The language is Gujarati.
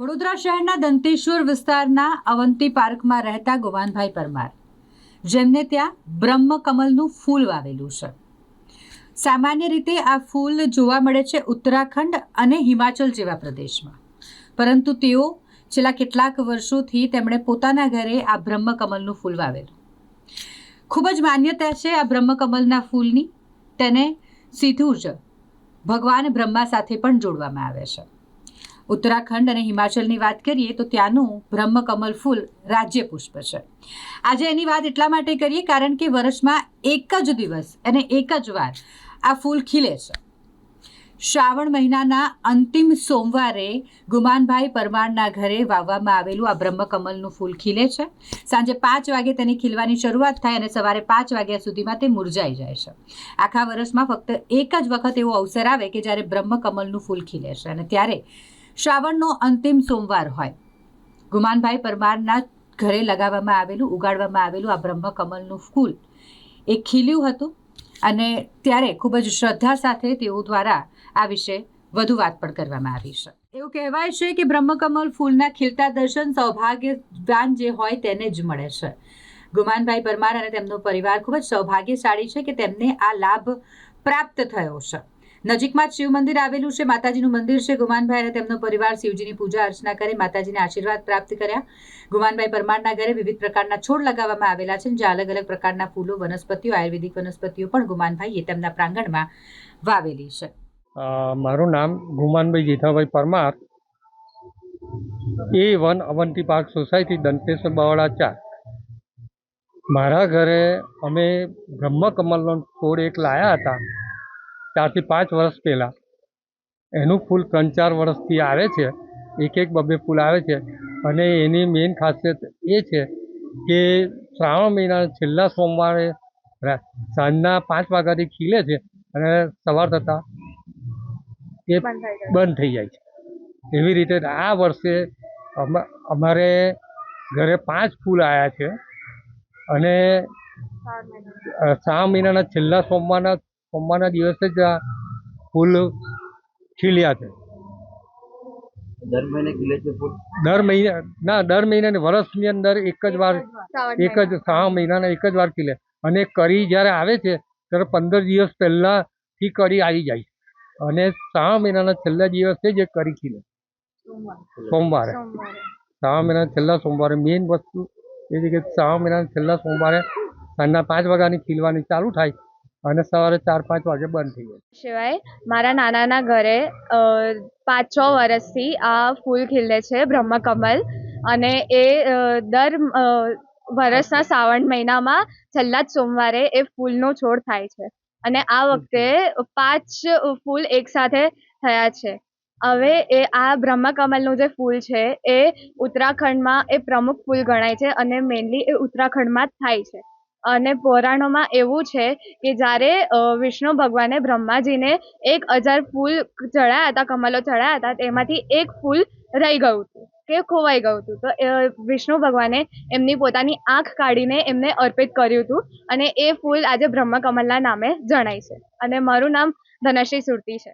વડોદરા શહેરના દંતેશ્વર વિસ્તારના અવંતી પાર્કમાં રહેતા ગોવાનભાઈ પરમાર. જેમને ત્યાં બ્રહ્મકમલનું ફૂલ વાવેલું છે. સામાન્ય રીતે આ ફૂલ જોવા મળે છે ઉત્તરાખંડ અને હિમાચલ જેવા પ્રદેશમાં. પરંતુ તેઓ છેલ્લા કેટલાક વર્ષોથી તેમણે પોતાના ઘરે આ બ્રહ્મકમલનું ફૂલ વાવેલું. ખૂબ જ માન્યતા છે આ બ્રહ્મકમલના ફૂલની. તેને સીધું જ ભગવાન બ્રહ્મા સાથે પણ જોડવામાં આવે છે. ઉત્તરાખંડ અને હિમાચલની વાત કરીએ તો ત્યાંનું બ્રહ્મકમલ ફૂલ રાજ્ય પુષ્પ છે. આજે એની વાત એટલા માટે કરીએ કારણ કે વર્ષમાં એક જ દિવસ અને એક જ વાર આ ફૂલ ખીલે છે. શ્રાવણ મહિનાના અંતિમ સોમવારે ગુમાનભાઈ પરમારના ઘરે વાવવામાં આવેલું આ બ્રહ્મકમલનું ફૂલ ખીલે છે. સાંજે પાંચ વાગે તેની ખીલવાની શરૂઆત થાય અને સવારે પાંચ વાગ્યા સુધીમાં તે મુરઝાઈ જાય છે. આખા વર્ષમાં ફક્ત એક જ વખત એવો અવસર આવે કે જ્યારે બ્રહ્મકમલનું ફૂલ ખીલે છે અને ત્યારે શ્રાવણનો અંતિમ સોમવાર હોય. ગુમાનભાઈ પરમારના ઘરે લગાવવામાં આવેલું, ઉગાડવામાં આવેલું આ બ્રહ્મકમલનું ફૂલ એ ખીલ્યું હતું અને ત્યારે ખૂબ જ શ્રદ્ધા સાથે તેઓ દ્વારા આ વિશે વધુ વાત પણ કરવામાં આવી છે. એવું કહેવાય છે કે બ્રહ્મકમલ ફૂલના ખીલતા દર્શન સૌભાગ્યવાન જે હોય તેને જ મળે છે. ગુમાનભાઈ પરમાર અને તેમનો પરિવાર ખૂબ જ સૌભાગ્યશાળી છે કે તેમને આ લાભ પ્રાપ્ત થયો છે. નજીકમાં જ શિવ મંદિર આવેલું છે. માતાજીનું મંદિર છે ગુમાનભાઈ અને તેમનો પરિવાર શિવજીની પૂજા અર્ચના કરી માતાજીને આશીર્વાદ પ્રાપ્ત કર્યા. ગુમાનભાઈ પરમારના ઘરે વિવિધ પ્રકારના છોડ લગાવવામાં આવેલા છે, જ્યાં અલગ અલગ પ્રકારના ફૂલો, વનસ્પતિઓ, આયુર્વેદિક વનસ્પતિઓ પણ ગુમાનભાઈએ તેમના પ્રાંગણમાં વાવેલી છે. મારું નામ Gumanbhai Jethabhai Parmar. A one Avanti park society Danteshwar Bavla ચાર. મારા ઘરે અમે બ્રહ્મકમલનો છોડ એક લાયા હતા. ચારથી પાંચ વર્ષ પહેલાં. એનું ફૂલ ત્રણ ચાર વર્ષથી આવે છે. એક એક બબે ફૂલ આવે છે. અને એની મેઇન ખાસિયત એ છે કે શ્રાવણ મહિનાના છેલ્લા સોમવારે સાંજના પાંચ વાગ્યાથી ખીલે છે અને સવાર થતાં એ બંધ થઈ જાય. છે. એવી રીતે આ વર્ષે અમા- અમારે ઘરે પાંચ ફૂલ આવ્યા છે. અને શ્રાવણ મહિનાના છેલ્લા સોમવારના સોમવારના દિવસે જ આ ફૂલ ખીલ્યા છે. દર મહિને ખીલે છે ફૂલ? દર મહિના ના દર મહિને વર્ષની અંદર એક જ વાર એક જ સવા મહિનાના એક જ વાર ખીલે. અને કરી જ્યારે આવે છે ત્યારે પંદર દિવસ પહેલાંથી કરી આવી જાય અને સવા મહિનાના છેલ્લા દિવસે જ એ કરી ખીલે. સોમવારે. સવા મહિનાના છેલ્લા સોમવારે મેઇન વસ્તુ એ છે કે સવા મહિનાના છેલ્લા સોમવારે સાંજના પાંચ વાગ્યાની ખીલવાની ચાલુ થાય. અને સવારે ચાર પાંચ વાગે બંધ થઈ જાય. સિવાય મારા નાનાના ઘરે પાંચ છ વર્ષથી આ ફૂલ ખીલે છે, બ્રહ્મકમલ. અને એ દર વર્ષના શ્રાવણ મહિનામાં છેલ્લા જ સોમવારે એ ફૂલનો છોડ થાય છે. અને આ વખતે પાંચ ફૂલ એકસાથે થયા છે. હવે એ આ બ્રહ્મકમલનું જે ફૂલ છે, એ ઉત્તરાખંડમાં એ પ્રમુખ ફૂલ ગણાય છે અને મેઇનલી એ ઉત્તરાખંડમાં જ થાય છે. અને પુરાણોમાં એવું છે કે જ્યારે વિષ્ણુ ભગવાને બ્રહ્માજીને એક હજાર ફૂલ ચડાયા હતા, કમલો ચડાયા હતા, તેમાંથી એક ફૂલ રહી ગયું હતું, કે ખોવાઈ ગયું હતું. તો વિષ્ણુ ભગવાને એમની પોતાની આંખ કાઢીને એમને અર્પિત કર્યું હતું અને એ ફૂલ આજે બ્રહ્મકમલના નામે જણાય છે. અને મારું નામ ધનશ્રી સુરતી છે.